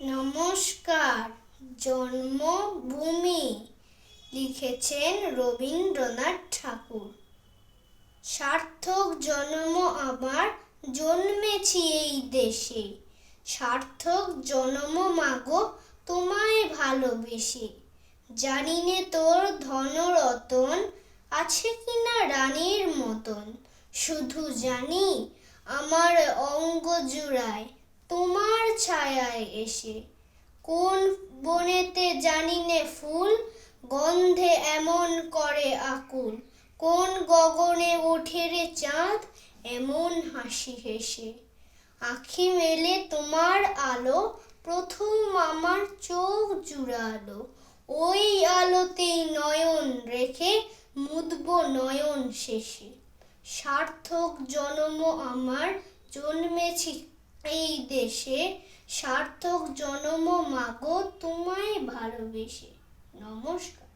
নমস্কার। জন্মভূমি লিখেছেন রবীন্দ্রনাথ ঠাকুর। সার্থক জন্ম আমার জন্মেছি এই দেশে। সার্থক জন্ম মাগো তোমায় ভালোবেসে। জানি নে তোর ধনরতন আছে কিনা রানীর মতন। শুধু জানি আমার অঙ্গ জুড়ায় ছায়ায় এসে। কোন বনেতে জানি নে ফুল? গন্ধে এমন করে আকুল। কোন গগনে ওঠে রে চাঁদ? এমন হাসি হেসে। আখি মেলে তোমার আলো, প্রথম আমার চোখ জুড়ালো। ওই আলোতেই নয়ন রেখে মুদব নয়ন শেষে। সার্থক জন্ম আমার জন্মেছি এই দেশে। সার্থক জনম মাগো তোমায় ভালোবেসে। নমস্কার।